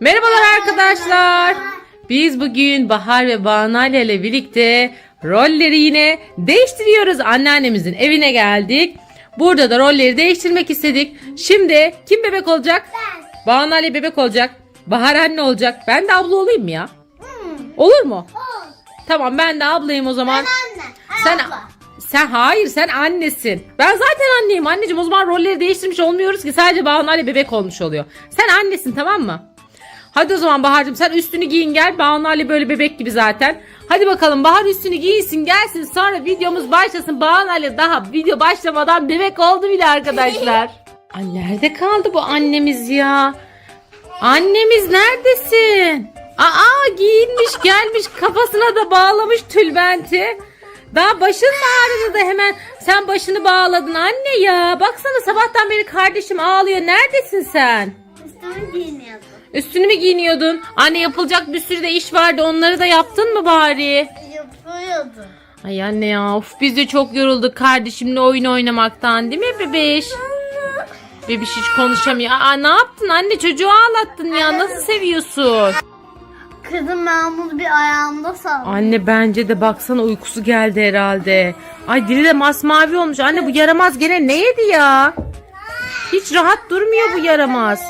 Merhabalar arkadaşlar. Biz bugün Bahar ve Banalya ile birlikte rolleri yine değiştiriyoruz. Anneannemizin evine geldik. Burada da rolleri değiştirmek istedik. Şimdi kim bebek olacak? Ben. Banalya bebek olacak. Bahar anne olacak. Ben de abla olayım mı ya? Hmm. Olur mu? Tamam ben de ablayım o zaman. Ben anne. Sen abla. sen hayır sen annesin. Ben zaten anneyim anneciğim. O zaman rolleri değiştirmiş olmuyoruz ki sadece Banu Ali bebek olmuş oluyor. Sen annesin tamam mı? Hadi o zaman Bahar'cığım sen üstünü giyin gel. Banu Ali böyle bebek gibi zaten. Hadi bakalım Bahar üstünü giysin gelsin sonra videomuz başlasın. Banu Ali daha video başlamadan bebek oldu bile arkadaşlar. Ay nerede kaldı bu annemiz ya? Annemiz neredesin? Aa giyinmiş gelmiş kafasına da bağlamış tülbenti. Daha başın mı ağrıdı da hemen sen başını bağladın anne ya. Baksana sabahtan beri kardeşim ağlıyor. Neredesin sen? Üstümü giyiniyordum. Üstünü mü giyiniyordun? Anne yapılacak bir sürü de iş vardı. Onları da yaptın mı bari? Yapıyordum. Ay anne ya of biz de çok yorulduk kardeşimle oyun oynamaktan değil mi bebeş? Bebiş hiç konuşamıyor. Aa ne yaptın anne çocuğu ağlattın ya nasıl seviyorsun? Kızım Mahmut bir ayağımda saldı. Anne bence de baksana uykusu geldi herhalde. Ay dili de masmavi olmuş. Anne bu yaramaz gene ne yedi ya? Hiç rahat durmuyor bu yaramaz.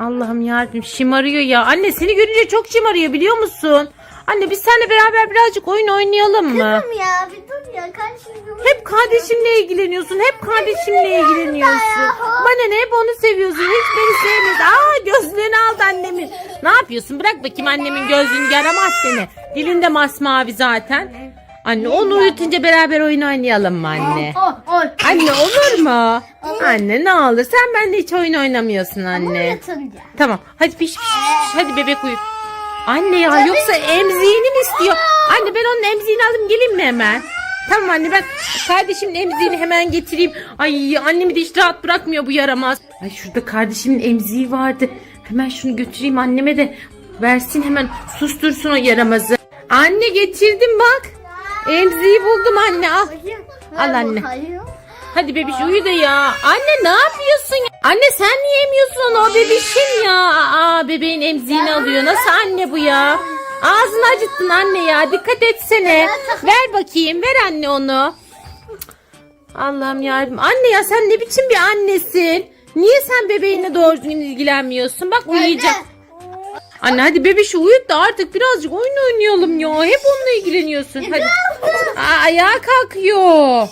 Allah'ım yarabbim şımarıyor ya. Anne seni görünce çok şımarıyor biliyor musun? Anne biz seninle beraber birazcık oyun oynayalım mı? Kızım ya bir dur ya kardeşim. Hep kardeşimle ilgileniyorsun. Hep kardeşimle ilgileniyorsun. Bana ne hep onu seviyorsun. Hiç beni sevmedin. Aa gözlüğünü aldı annemin. Ne yapıyorsun? Bırak bakayım annemin gözlüğünü yaramaz seni. Dilinde masmavi zaten. Anne onu uyutunca beraber oyun oynayalım mı anne? Oy oy. Anne olur mu? Anne ne olur sen benimle hiç oyun oynamıyorsun anne. Tamam hadi piş piş piş piş. hadi bebek uyu. Anne ya yoksa emziğini mi istiyor? Anne ben onun emziğini alayım geleyim mi hemen? Tamam anne ben kardeşimin emziğini hemen getireyim. Ay annemi de hiç rahat bırakmıyor bu yaramaz. Ay şurada kardeşimin emziği vardı. Hemen şunu götüreyim anneme de versin hemen sustursun o yaramazı. Anne getirdim bak. Emziği buldum anne al. Al anne. Hadi bebiş uyu da ya. Anne ne yapıyorsun ya? Anne sen niye emiyorsun onu o bebişin ya? Aa bebeğin emziğini alıyor. Nasıl anne bu ya? Ağzını acıttın anne ya. Dikkat etsene. Ver bakayım. Ver anne onu. Allah'ım yarabbim. Anne ya sen ne biçim bir annesin? Niye sen bebeğinle doğru düzgün ilgilenmiyorsun? Bak uyuyacak. Anne hadi bebişi uyut da artık birazcık oyun oynayalım ya. Hep onunla ilgileniyorsun. Hadi. Aa, ayağa kalkıyor.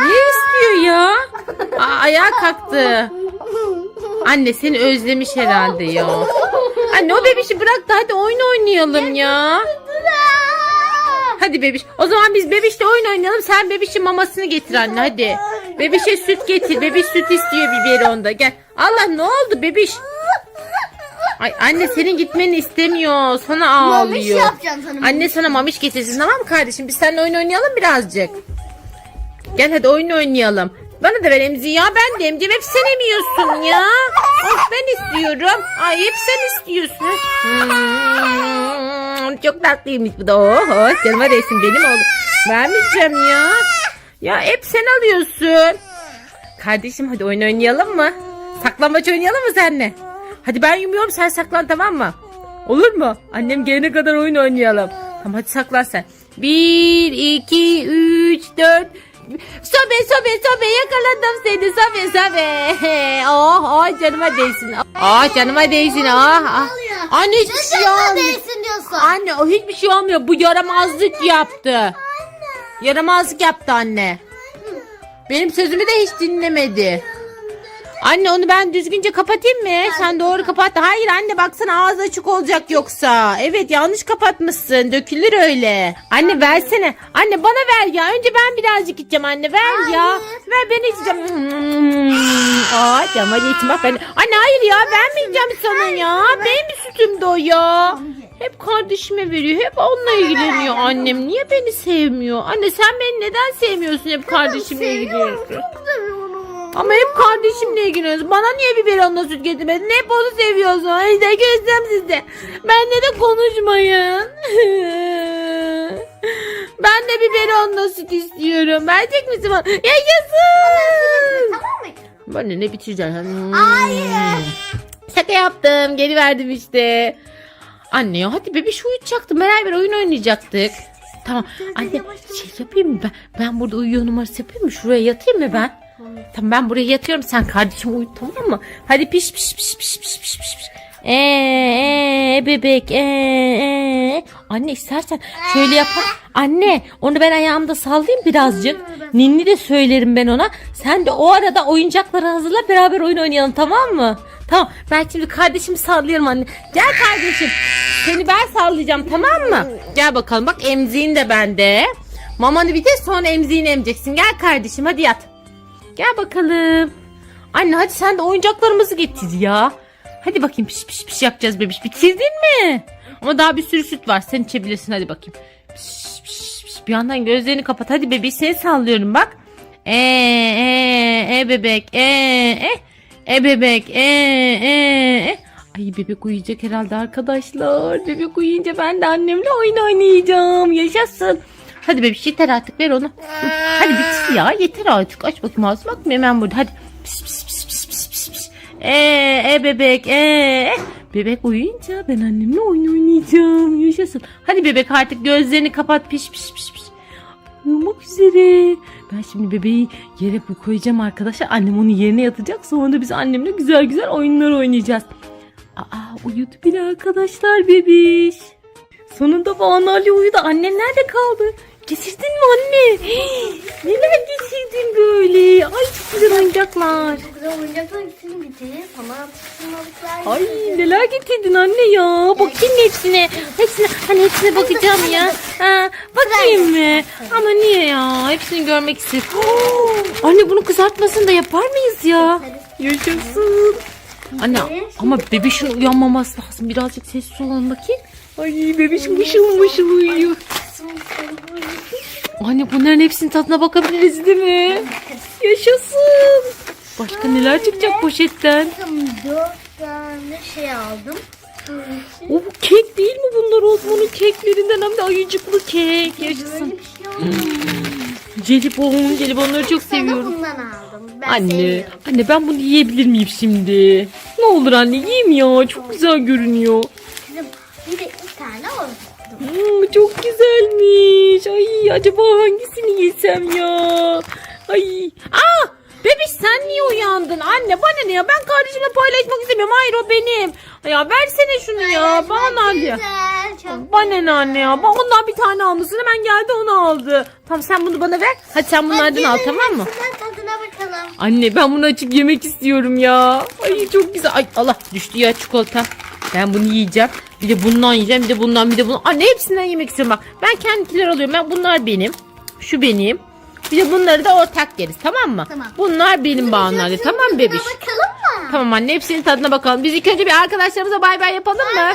Ne istiyor ya? Aa, ayağa kalktı. Anne seni özlemiş herhalde ya. Anne o bebişi bırak da hadi oyun oynayalım ya. Hadi bebiş. O zaman biz bebişle oyun oynayalım. Sen bebişin mamasını getir anne hadi. Bebişe süt getir. Bebiş süt istiyor biberonda. Gel. Allah ne oldu bebiş? Ay anne senin gitmeni istemiyor. Sana ağlıyor. yapacağım sana. Anne sana mamiş getirsin tamam mı kardeşim? Biz seninle oyun oynayalım birazcık. Gel hadi oyun oynayalım. Bana da ver emziği ya. Ben de emziğim. Hep sen emiyorsun ya. Of ben istiyorum. Ay hep sen istiyorsun. Hmm, çok tatlıymış bu da. Oh, canıma değsin benim oğlum. Vermeyeceğim ya. Ya hep sen alıyorsun. Kardeşim hadi oyun oynayalım mı? Saklambaç oynayalım mı seninle? Hadi ben yumuyorum sen saklan tamam mı? Olur mu? Annem gelene kadar oyun oynayalım. Tamam hadi saklan sen. Bir, iki, üç, dört. Sobe sobe sobe yakaladım seni sobe sobe. Oh oh canıma değsin. Oh canıma değsin. Oh, oh. Anne hiçbir şey olmuyor. Anne o hiçbir şey olmuyor. Bu yaramazlık yaptı. Yaramazlık yaptı anne. Benim sözümü de hiç dinlemedi. Anne onu ben düzgünce kapatayım mı? Sen doğru kapat. Hayır anne baksana ağzı açık olacak yoksa. Evet yanlış kapatmışsın. Dökülür öyle. Anne versene. Anne bana ver ya. Önce ben birazcık içeceğim anne. Ver ya. Ver ben içeceğim. Aa cama geçtim bak ben. Anne hayır ya vermeyeceğim sana ya. Benim sütüm de o ya. Hep kardeşime veriyor. Hep onunla ilgileniyor annem. Niye beni sevmiyor? Anne sen beni neden sevmiyorsun? Hep kardeşimle ilgileniyorsun. Çok seviyorum. Ama hep kardeşimle ilgileniyorsun. Bana niye biberonla süt getirmedin? Hep onu seviyorsun. İşte gözlem sizde. Benle de konuşmayın. ben de biberonla süt istiyorum. Verecek misin bana? Yaşasın. Tamam mı? Bana ne bitireceksin? Hayır. Şaka yaptım. Geri verdim işte. Anne ya hadi bebiş uyutacaktım. Beraber oyun oynayacaktık. Tamam. Anne şey yapayım mı ben? Ben burada uyuyor numarası yapayım mı? Şuraya yatayım mı ben? Tamam ben buraya yatıyorum. Sen kardeşim uyut tamam mı? Hadi piş piş piş piş piş piş. piş. Ee, ee, bebek ee, ee. Anne istersen şöyle yapar. Anne onu ben ayağımda sallayayım birazcık. Ninni de söylerim ben ona. Sen de o arada oyuncakları hazırla beraber oyun oynayalım tamam mı? Tamam ben şimdi kardeşimi sallıyorum anne. Gel kardeşim. Seni ben sallayacağım tamam mı? Gel bakalım bak emziğin de bende. Mamanı bir de sonra emziğini emeceksin. Gel kardeşim hadi yat. Gel bakalım. Anne hadi sen de oyuncaklarımızı getir ya. Hadi bakayım piş piş piş yapacağız bebiş. Bitirdin mi? Ama daha bir sürü süt var. Sen içebilirsin hadi bakayım. Piş piş piş. Bir yandan gözlerini kapat. Hadi bebiş seni sallıyorum bak. E e e bebek e e e bebek e e e. Ay bebek uyuyacak herhalde arkadaşlar. Bebek uyuyunca ben de annemle oyun oynayacağım. Yaşasın. Hadi bebiş yeter artık ver onu. Hadi bitir ya yeter artık. Aç bakayım ağzını bak hemen burada. Hadi. Pis pis pis pis pis pis. Ee, e bebek ee. Bebek uyuyunca ben annemle oyun oynayacağım. Yaşasın. Hadi bebek artık gözlerini kapat piş piş piş piş. Uyumak üzere. Ben şimdi bebeği yere koyacağım arkadaşlar. Annem onun yerine yatacak. Sonra da biz annemle güzel güzel oyunlar oynayacağız. Aa uyudu bile arkadaşlar bebiş. Sonunda Banu Ali uyudu. Annen nerede kaldı? Getirdin mi anne? Hii, Neler getirdin böyle? Ay çok güzel oyuncaklar. Çok güzel oyuncaklar gitsin bitir. Sana atıştırmalıklar Ay neler getirdin anne ya? Bakayım hepsine. Hepsine hani hepsine bakacağım ya. Ha, bakayım mı? Ama niye ya? Hepsini görmek istedim. Oo, anne bunu kızartmasını da yapar mıyız ya? Yaşasın. Anne ama bebişin uyanmaması lazım. Birazcık sessiz olalım bakayım. Ay bebiş mışıl mışıl uyuyor. Anne bunların hepsinin tadına bakabiliriz değil mi? Yaşasın. Başka neler çıkacak poşetten? Dört tane şey aldım. O bu kek değil mi bunlar Osman'ın keklerinden hem de ayıcıklı kek. Yaşasın. Böyle bir şey. Jelibon, jelibonları çok Sana seviyorum. bundan aldım. Ben Anne, seviyorum. anne ben bunu yiyebilir miyim şimdi? Ne olur anne yiyeyim ya. Çok güzel görünüyor. Kızım bir de iki tane aldım. Hmm, çok güzelmiş. Ay acaba hangisini yesem ya? Ay. Aa! Bebiş sen niye uyandın? Anne bana ne ya? Ben kardeşimle paylaşmak istemiyorum. Hayır o benim. Ya versene şunu ya. Bana al ya. Bana ne anne ya? Bak ondan bir tane almışsın hemen geldi onu aldı. Tamam sen bunu bana ver. Hadi sen bunlardan al tamam mı? Hepsinden tadına bakalım. Anne ben bunu açıp yemek istiyorum ya. Ay çok güzel. Ay Allah düştü ya çikolata. Ben bunu yiyeceğim. Bir de bundan yiyeceğim. Bir de bundan bir de bundan. Anne hepsinden yemek istiyorum bak. Ben kendikiler alıyorum. Ben bunlar benim. Şu benim. Bir de bunları da ortak yeriz tamam mı? Tamam. Bunlar benim bağımlar. Tamam bebiş. bakalım mı? Tamam anne hepsinin tadına bakalım. Biz ilk önce bir arkadaşlarımıza bay bay yapalım mı?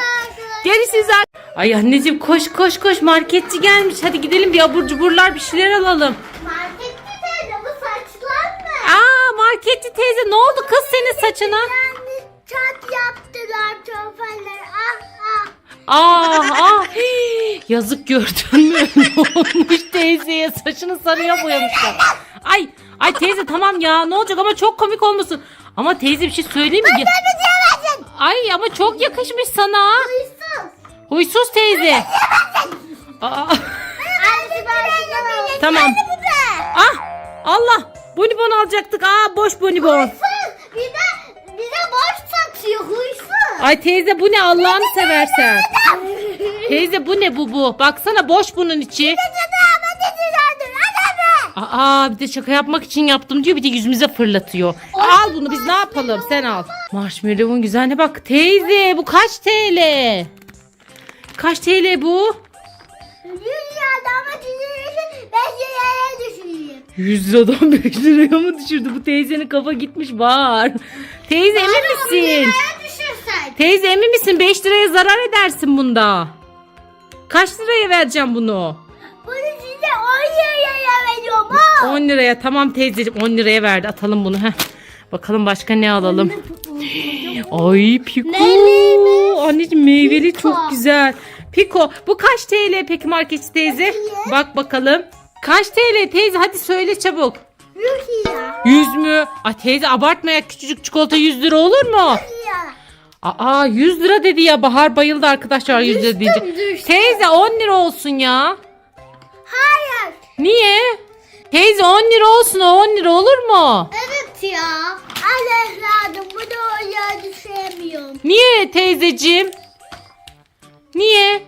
Gerisi zaten. Ay anneciğim koş koş koş marketçi gelmiş. Hadi gidelim bir abur cuburlar bir şeyler alalım. Markette teyze bu saçlar mı? Aa marketçi teyze ne oldu kız senin saçına? Yani çat yaptılar çofaller. Ah ah. Aa hii, yazık gördün mü? ne olmuş teyzeye saçını sarıya boyamışlar. Ay ay teyze tamam ya ne olacak ama çok komik olmasın. Ama teyze bir şey söyleyeyim mi? Ay ama çok yakışmış sana. Duysuz. Huysuz teyze. Aa, tamam. Ah Allah bonibon alacaktık. Aa boş bonibon. Huysuz. Bir de Ay teyze bu ne Allah'ını seversen. Teyze bu ne bu bu? Baksana boş bunun içi. Aa bir de şaka yapmak için yaptım diyor bir de yüzümüze fırlatıyor. Al bunu biz ne yapalım sen al. Marshmallow'un güzelliğine bak. Teyze bu kaç TL? Kaç TL bu? Dünyada ama dünyada ben yere düşüreyim. 100 liradan 5 liraya mı düşürdü? Bu teyzenin kafa gitmiş var. Teyze emin misin? Düşürsen. Teyze emin misin? 5 liraya zarar edersin bunda. Kaç liraya vereceğim bunu? Bunu size 10 liraya veriyorum. ha. 10 liraya tamam teyzeciğim 10 liraya verdi atalım bunu. Heh. Bakalım başka ne alalım. Ay Piko. Neyliymiş? Anneciğim meyveli Piko. çok güzel. Piko bu kaç TL peki marketçi teyze? Bakayım. Bak bakalım. Kaç TL teyze hadi söyle çabuk. Yuh ya. 100 mü? Ay teyze abartma ya küçücük çikolata 100 lira olur mu? Aa 100 lira dedi ya. Bahar bayıldı arkadaşlar 100 lira deyince. düştüm. Teyze 10 lira olsun ya. Hayır. Niye? Teyze 10 lira olsun o 10 lira olur mu? Evet ya. Al evladım bunu oraya düşüremiyorum. Niye teyzeciğim? Niye?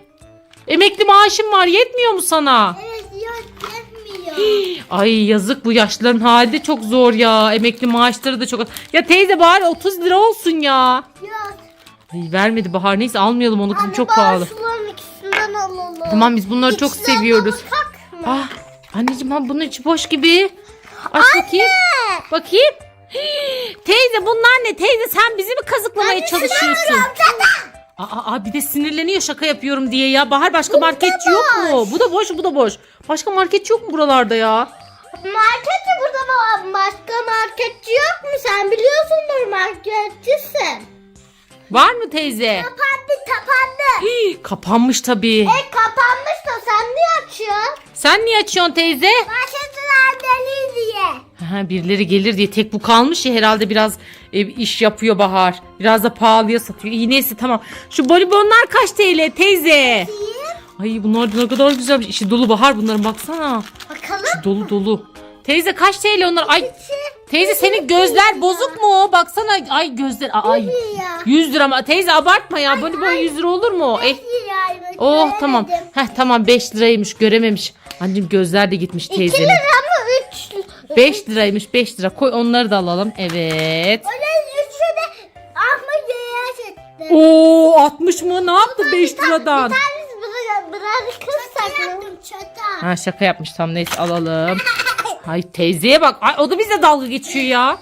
Emekli maaşın var yetmiyor mu sana? Evet yok yetmiyor. Ay yazık bu yaşlıların hali de çok zor ya. Emekli maaşları da çok. Ya teyze bari 30 lira olsun ya. yok. Ay vermedi Bahar neyse almayalım onu kızım Anne, çok pahalı. şunların ikisinden alalım. Tamam biz bunları çok İkisinden seviyoruz. Ah anneciğim ha bunun içi boş gibi. Aç bakayım. Bakayım. Hii, Teyze bunlar ne? Teyze sen bizi mi kazıklamaya çalışıyorsun? Aa, aa bir de sinirleniyor şaka yapıyorum diye ya. Bahar başka marketçi yok mu? Bu da boş bu da boş. Başka marketçi yok mu buralarda ya? Marketçi burada mı? Başka marketçi yok mu? Sen biliyorsundur marketçisin. Var mı teyze? Kapandı kapandı. Hii, kapanmış tabii. E kapanmış da sen niye açıyorsun? Sen niye açıyorsun teyze? Marketçiler deli diye. Ha, birileri gelir diye tek bu kalmış ya herhalde biraz e, iş yapıyor Bahar. Biraz da pahalıya satıyor. İyi neyse tamam. Şu bonibonlar kaç TL teyze? Ay bunlar ne kadar güzelmiş. İçi dolu Bahar bunların baksana. Bakalım. İçi dolu dolu. Teyze kaç TL onlar? Ay teyze senin gözler bozuk mu? Baksana ay gözler ay. ya. 100 lira mı? Teyze abartma ya. Bonibon 100 lira olur mu? Eh, oh tamam. Heh tamam 5 liraymış görememiş. Anneciğim gözler de gitmiş 2 teyzenin. lira mı 3 5 liraymış 5 lira. Koy onları da alalım. Evet. Oo 60 mı? Ne yaptı 5 liradan? Tanesi bırak, bırakırsak mı? yaptım. Ha şaka yapmış tam neyse alalım. Ay teyzeye bak. Ay o da bize dalga geçiyor ya.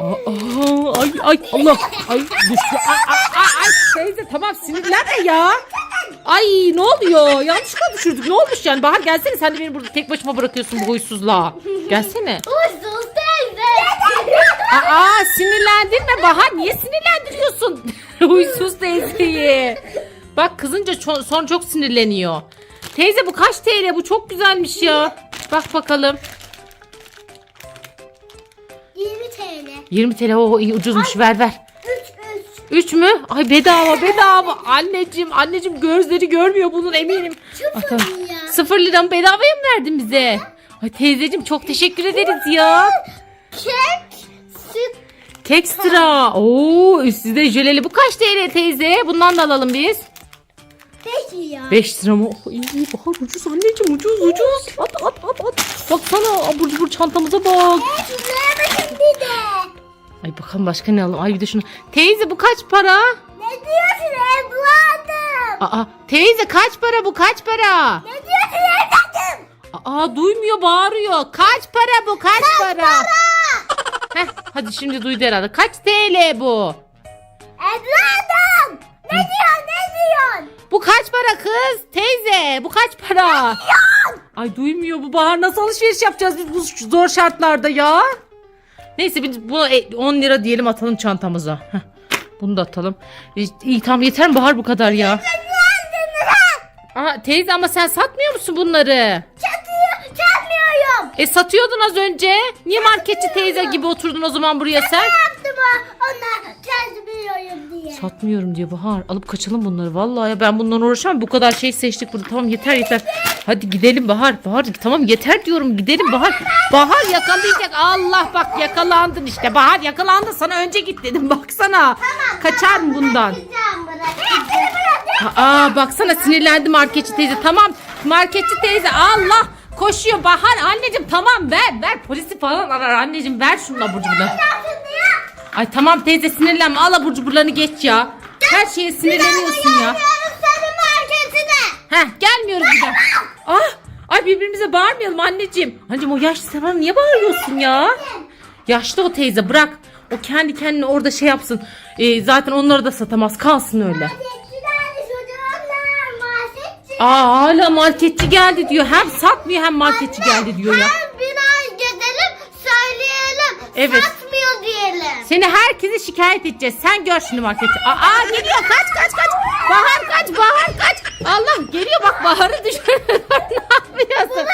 Aa, ay ay Allah. Ay düştü. Ay, ay, ay, ay. Teyze tamam sinirlenme ya. Ay ne oluyor? Yanlışlıkla düşürdük. Ne olmuş yani? Bahar gelsene sen de beni burada tek başıma bırakıyorsun bu huysuzla. Gelsene. Uysuz teyze. Aa sinirlendirme Bahar. Niye sinirlendiriyorsun? Huysuz teyzeyi. Bak kızınca ço- son çok sinirleniyor. Teyze bu kaç TL? Bu çok güzelmiş ya. Bak bakalım. 20 TL o iyi ucuzmuş ver ver. 3 3. 3 mü? Ay bedava bedava. Anneciğim anneciğim gözleri görmüyor bunun eminim. Bakalım. ya. 0 lira mı bedavaya mı verdin bize? Ay teyzeciğim çok teşekkür ederiz ya. Kek. Süt. Kekstra. Oo üstü de jöleli. Bu kaç TL teyze? Bundan da alalım biz. Peki ya. 5 lira mı? Oh, iyi bahar ucuz anneciğim ucuz ucuz. At at at at. Baksana abur cubur çantamıza bak. Bakın bir de. Ay bakalım başka ne alalım. Ay bir de şunu. Teyze bu kaç para? Ne diyorsun evladım? Aa teyze kaç para bu kaç para? Ne diyorsun evladım? Aa duymuyor bağırıyor. Kaç para bu kaç, para? Heh, hadi şimdi duydu herhalde. Kaç TL bu? Evladım. Ne diyorsun ne diyorsun? Bu kaç para kız? Teyze bu kaç para? Ay duymuyor bu Bahar nasıl alışveriş yapacağız biz bu zor şartlarda ya? Neyse biz bu e, 10 lira diyelim atalım çantamıza. Heh, bunu da atalım. E, İyi tamam yeter mi Bahar bu kadar ya? Aa, teyze ama sen satmıyor musun bunları? Çatıyor, çatmıyorum. E satıyordun az önce. Niye marketçi teyze gibi oturdun o zaman buraya sen? Yaptım çatmıyorum diye. Satmıyorum diyor Bahar. Alıp kaçalım bunları. Vallahi ya ben bundan uğraşamam. Bu kadar şey seçtik burada. Tamam yeter yeter. Hadi gidelim Bahar. Bahar tamam yeter diyorum. Gidelim Bahar. Bahar yakalayacak. Allah bak yakalandın işte. Bahar yakalandın. Sana önce git dedim. Baksana. Kaçar mı bundan? Bırakacağım bırakacağım. Aa baksana sinirlendi marketçi teyze. Tamam marketçi teyze Allah koşuyor Bahar anneciğim tamam ver ver polisi falan arar anneciğim ver şunu abur cuburları. Ay tamam teyze sinirlenme al abur cuburlarını geç ya. Her şeye sinirleniyorsun ya. Heh gelmiyoruz bir daha. Ah ay birbirimize bağırmayalım anneciğim. Anneciğim o yaşlı sen bana niye bağırıyorsun ya? Yaşlı o teyze bırak. O kendi kendine orada şey yapsın. Ee, zaten onları da satamaz kalsın öyle. Aa hala marketçi geldi diyor. Hem satmıyor hem marketçi geldi diyor ya. Her binayı gezelim söyleyelim. Evet. Satmıyor diyelim. Seni herkese şikayet edeceğiz. Sen gör şimdi marketçi. Aa geliyor kaç kaç kaç. Bahar kaç Bahar kaç. Allah geliyor bak Bahar'ı düşürdü. ne yapıyorsun?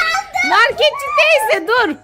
Marketçi teyze dur.